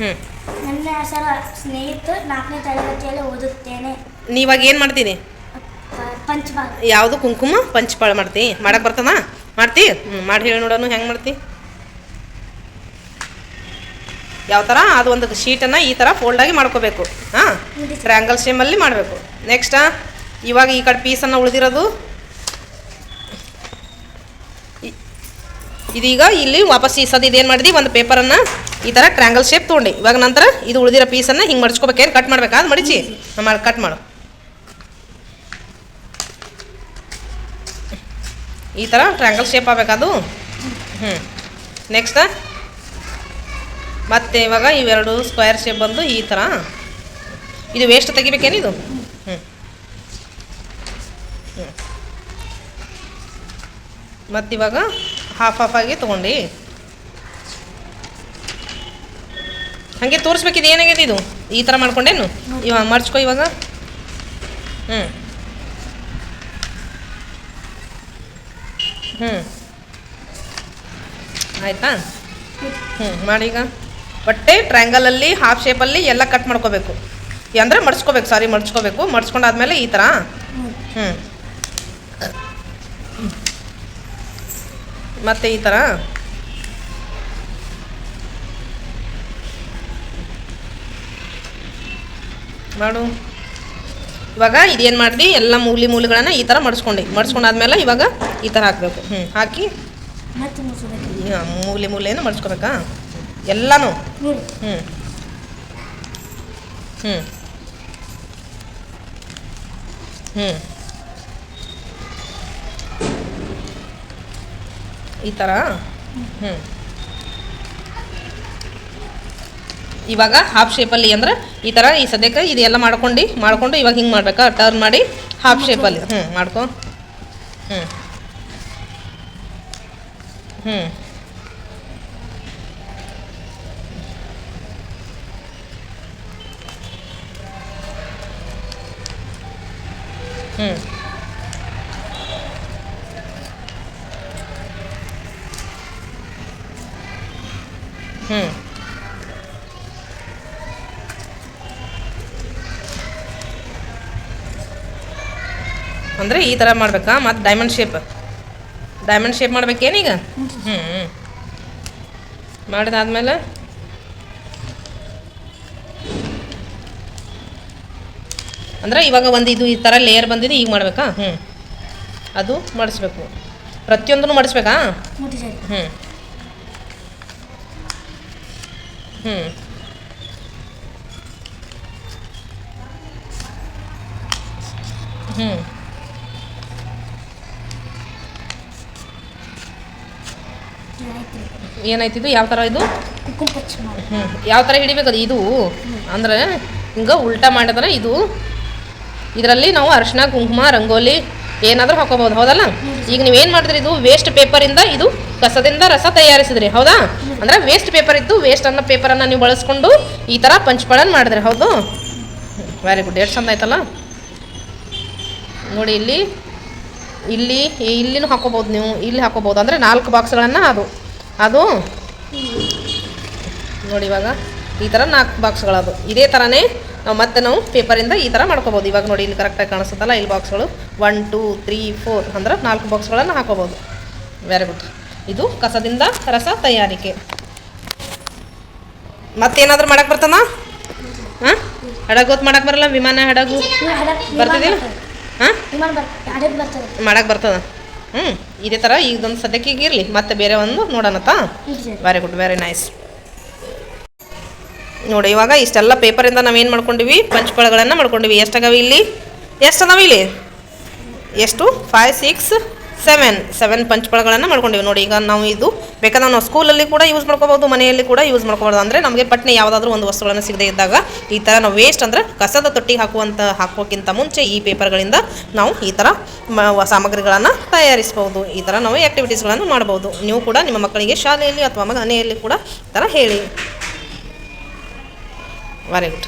ನನ್ನ ಹೆಸರು ಸ್ನೇಹಿತ ನಾಲ್ಕನೇ ತರಗತಿಯಲ್ಲಿ ಓದುತ್ತೇನೆ. ನೀವಾಗ ಏನು ಮಾಡ್ತೀನಿ? ಪಂಚಪಾಳ ಯಾವುದು? ಕುಂಕುಮ? ಪಂಚಪಾಳ ಮಾಡ್ತಿ. ಮಾಡಕ್ಕೆ ಬರ್ತದ ಮಾಡ್ತಿ? ಹ್ಞೂ ಮಾಡಿ ಹೇಳಿ ನೋಡೋಣ ಹೆಂಗೆ ಮಾಡ್ತಿ? ಯಾವ ಥರ ಅದು ಒಂದು ಶೀಟನ್ನು ಈ ಥರ ಫೋಲ್ಡಾಗಿ ಮಾಡ್ಕೋಬೇಕು. ಹಾಂ? ಟ್ರ್ಯಾಂಗಲ್ ಶೇಮಲ್ಲಿ ಮಾಡಬೇಕು. ನೆಕ್ಸ್ಟಾ ಇವಾಗ ಈ ಕಡೆ ಪೀಸನ್ನು ಉಳಿದಿರೋದು. ಇದೀಗ ಇಲ್ಲಿ ವಾಪಸ್ ಈ ಸದ ಇದೇನು ಮಾಡಿದ್ವಿ ಒಂದು ಪೇಪರನ್ನು ಈ ಥರ ಟ್ರ್ಯಾಂಗಲ್ ಶೇಪ್ ತೊಗೊಂಡು. ಇವಾಗ ನಂತರ ಇದು ಉಳಿದಿರೋ ಪೀಸನ್ನು ಹಿಂಗೆ ಮಡ್ಚ್ಕೋಬೇಕೇನು ಕಟ್ ಮಾಡ್ಬೇಕಾ? ಅದು ಮಡಿಚಿ. ಮಾಡಿ ಕಟ್ ಮಾಡು. ಈ ಥರ ಟ್ರ್ಯಾಂಗಲ್ ಶೇಪ್ ಆಗಬೇಕದು ಹ್ಞೂ ನೆಕ್ಸ್ಟ್ ಮತ್ತೆ ಇವಾಗ ಇವೆರಡು ಸ್ಕ್ವೇರ್ ಶೇಪ್ ಬಂದು ಈ ಥರ ಇದು ವೇಸ್ಟ್ ತೆಗಿಬೇಕೇನು ಇದು? ಹ್ಞೂ ಹ್ಞೂ ಮತ್ತಿವಾಗ ಹಾಫ್ ಹಾಫ್ ಆಗಿ ತೊಗೊಂಡು. ಹಾಗೆ ತೋರಿಸ್ಬೇಕಿದು ಏನಾಗಿದೆ ಇದು? ಈ ಥರ ಮಾಡ್ಕೊಂಡೇನು? ಇವಾಗ ಮರ್ಚ್ಕೊ ಇವಾಗ? ಹ್ಞೂ ಹ್ಞೂ ಆಯಿತಾ? ಹ್ಞೂ ಮಾಡೀಗ. ಬಟ್ಟೆ ಟ್ರ್ಯಾಂಗಲಲ್ಲಿ ಹಾಫ್ ಶೇಪಲ್ಲಿ ಎಲ್ಲ ಕಟ್ ಮಾಡ್ಕೋಬೇಕು. ಅಂದರೆ ಮಡ್ಸ್ಕೋಬೇಕು ಸಾರಿ ಮಡ್ಸ್ಕೋಬೇಕು ಮಡ್ಸ್ಕೊಂಡಾದ್ಮೇಲೆ ಈ ಥರ ಹ್ಞೂ ಮತ್ತೆ ಈ ಥರ ಮಾಡು. ಇವಾಗ ಇದೇನು ಮಾಡಿದೆ? ಎಲ್ಲ ಮೂಲಿ ಮೂಲಿಗಳನ್ನು ಈ ಥರ ಮಡ್ಸ್ಕೊಂಡು. ಮಡ್ಸ್ಕೊಂಡಾದ್ಮೇಲೆ ಇವಾಗ ಈ ಥರ ಹಾಕಬೇಕು. ಹ್ಞೂ ಹಾಕಿ. ಈ ಮೂಲೆ ಮೂಲೆಯನ್ನು ಮಡ್ಸ್ಕೋಬೇಕಾ? ಎಲ್ಲನೂ. ಹ್ಞೂ ಹ್ಞೂ ಹ್ಞೂ ಈ ಥರ ಹ್ಞೂ ಇವಾಗ ಹಾಫ್ ಶೇಪಲ್ಲಿ ಅಂದ್ರೆ ಈ ಥರ ಈ ಸದ್ಯಕ್ಕೆ ಇದೆಲ್ಲ ಮಾಡ್ಕೊಂಡು ಮಾಡ್ಕೊಂಡು ಇವಾಗ ಹಿಂಗೆ ಮಾಡ್ಬೇಕಾ? ಟರ್ನ್ ಮಾಡಿ ಹಾಫ್ ಶೇಪಲ್ಲಿ ಹ್ಞೂ ಮಾಡ್ಕೊ. ಹ್ಞೂ ಹ್ಞೂ ಹ್ಞೂ ಹ್ಞೂ ಅಂದರೆ ಈ ಥರ ಮಾಡ್ಬೇಕಾ? ಮತ್ತು ಡೈಮಂಡ್ ಶೇಪ್ ಡೈಮಂಡ್ ಶೇಪ್ ಮಾಡ್ಬೇಕೇನೀಗ ಹ್ಞೂ ಹ್ಞೂ ಮಾಡಿದಾದ್ಮೇಲೆ? ಅಂದರೆ ಇವಾಗ ಒಂದು ಇದು ಈ ಥರ ಲೇಯರ್ ಬಂದಿದೆ ಈಗ ಮಾಡಬೇಕಾ? ಹ್ಞೂ ಅದು ಮಾಡಿಸ್ಬೇಕು. ಪ್ರತಿಯೊಂದನ್ನು ಮಾಡಿಸ್ಬೇಕಾ? ಹ್ಞೂ ಹ್ಞೂ ಹ್ಞೂ ಆಯ್ತು ಏನಾಯ್ತು ಇದು? ಯಾವ ಥರ ಇದು ಹ್ಞೂ ಯಾವ ಥರ ಹಿಡಿಬೇಕು ಅದು? ಇದು. ಅಂದ್ರೆ ಹಿಂಗೆ ಉಲ್ಟಾ ಮಾಡಿದ್ರೆ ಇದು. ಇದರಲ್ಲಿ ನಾವು ಅರಿಶಿನ ಕುಂಕುಮ ರಂಗೋಲಿ ಏನಾದರೂ ಹಾಕೋಬಹುದು, ಹೌದಲ್ಲ? ಈಗ ನೀವು ಏನು ಮಾಡಿದ್ರಿ ಇದು? ವೇಸ್ಟ್ ಪೇಪರಿಂದ ಇದು ಕಸದಿಂದ ರಸ ತಯಾರಿಸಿದ್ರಿ, ಹೌದಾ? ಅಂದ್ರೆ ವೇಸ್ಟ್ ಪೇಪರ್ ಇತ್ತು ವೇಸ್ಟ್ ಅನ್ನೋ ಪೇಪರನ್ನು ನೀವು ಬಳಸ್ಕೊಂಡು ಈ ಥರ ಪಂಚಪಳನ್ ಮಾಡಿದ್ರಿ, ಹೌದು? ವೆರಿ ಗುಡ್ ಎಷ್ಟು ಚಂದ ಆಯ್ತಲ್ಲ? ನೋಡಿ, ಇಲ್ಲಿ ಇಲ್ಲಿ ಇಲ್ಲಿನೂ ಹಾಕೋಬೋದು ನೀವು. ಇಲ್ಲಿ ಹಾಕೋಬೋದು ಅಂದರೆ ನಾಲ್ಕು ಬಾಕ್ಸ್ಗಳನ್ನು ಅದು. ಅದು? ನೋಡಿ ಇವಾಗ, ಈ ಥರ ನಾಲ್ಕು ಬಾಕ್ಸ್ಗಳದು ಇದೇ ಥರನೇ ನಾವು ಮತ್ತೆ ನಾವು ಪೇಪರಿಂದ ಈ ಥರ ಮಾಡ್ಕೋಬೋದು. ಇವಾಗ ನೋಡಿ ಇಲ್ಲಿ ಕರೆಕ್ಟಾಗಿ ಕಾಣಿಸುತ್ತಲ್ಲ ಇಲ್ಲಿ ಬಾಕ್ಸ್ಗಳು ಒನ್ ಟೂ ತ್ರೀ ಫೋರ್ ಅಂದ್ರೆ ನಾಲ್ಕು ಬಾಕ್ಸ್ಗಳನ್ನು ಹಾಕೋಬೋದು. ವೆರಿ ಗುಡ್ ಇದು ಕಸದಿಂದ ರಸ ತಯಾರಿಕೆ. ಮತ್ತೇನಾದರೂ ಮಾಡಕ್ಕೆ ಬರ್ತದ ಹಾಂ? ಹಡಗೋತ್ ಮಾಡಕ್ಕೆ ಬರಲ್ಲ? ವಿಮಾನ ಹಡಗು? ಬರ್ತಿದಿಲ್ಲ ಹಾಂ? ಮಾಡಕ್ಕೆ ಬರ್ತದ. ಹ್ಞೂ ಇದೇ ಥರ ಇದೊಂದು ಸದ್ಯಕ್ಕೆ ಈಗ ಇರಲಿ ಮತ್ತೆ ಬೇರೆ ಒಂದು ನೋಡೋಣತ್ತಾ ವೆರಿ ಗುಡ್ ವೆರಿ ನೈಸ್ ನೋಡಿ, ಇವಾಗ ಇಷ್ಟೆಲ್ಲ ಪೇಪರಿಂದ ನಾವೇನು ಮಾಡ್ಕೊಂಡಿವಿ? ಪಂಚಪಳಗಳನ್ನು ಮಾಡ್ಕೊಂಡಿವಿ. ಎಷ್ಟಾಗವೆ ಇಲ್ಲಿ? ಎಷ್ಟು ಅದಾವೆ ಇಲ್ಲಿ? ಎಷ್ಟು? ಫೈವ್ ಸಿಕ್ಸ್ ಸೆವೆನ್ ಸೆವೆನ್ ಪಂಚಪಳಗಳನ್ನು ಮಾಡ್ಕೊಂಡಿವಿ. ನೋಡಿ, ಈಗ ನಾವು ಇದು ಬೇಕಾದ್ರೆ ನಾವು ಸ್ಕೂಲಲ್ಲಿ ಕೂಡ ಯೂಸ್ ಮಾಡ್ಕೋಬೋದು ಮನೆಯಲ್ಲಿ ಕೂಡ ಯೂಸ್ ಮಾಡ್ಕೋಬೋದು ಅಂದರೆ ನಮಗೆ ಪಟ್ನೆ ಯಾವುದಾದ್ರೂ ಒಂದು ವಸ್ತುಗಳನ್ನು ಸಿಗದೇ ಇದ್ದಾಗ ಈ ಥರ ನಾವು ವೇಸ್ಟ್ ಅಂದರೆ ಕಸದ ತೊಟ್ಟಿಗೆ ಹಾಕುವಂಥ ಹಾಕೋಕ್ಕಿಂತ ಮುಂಚೆ ಈ ಪೇಪರ್ಗಳಿಂದ ನಾವು ಈ ಥರ ಸಾಮಗ್ರಿಗಳನ್ನು ತಯಾರಿಸ್ಬೋದು ಈ ಥರ ನಾವು ಆ್ಯಕ್ಟಿವಿಟೀಸ್ಗಳನ್ನು ಮಾಡ್ಬೋದು ನೀವು ಕೂಡ ನಿಮ್ಮ ಮಕ್ಕಳಿಗೆ ಶಾಲೆಯಲ್ಲಿ ಅಥವಾ ಮನೆಯಲ್ಲಿ ಕೂಡ ಈ ಥರ ಹೇಳಿ. Very good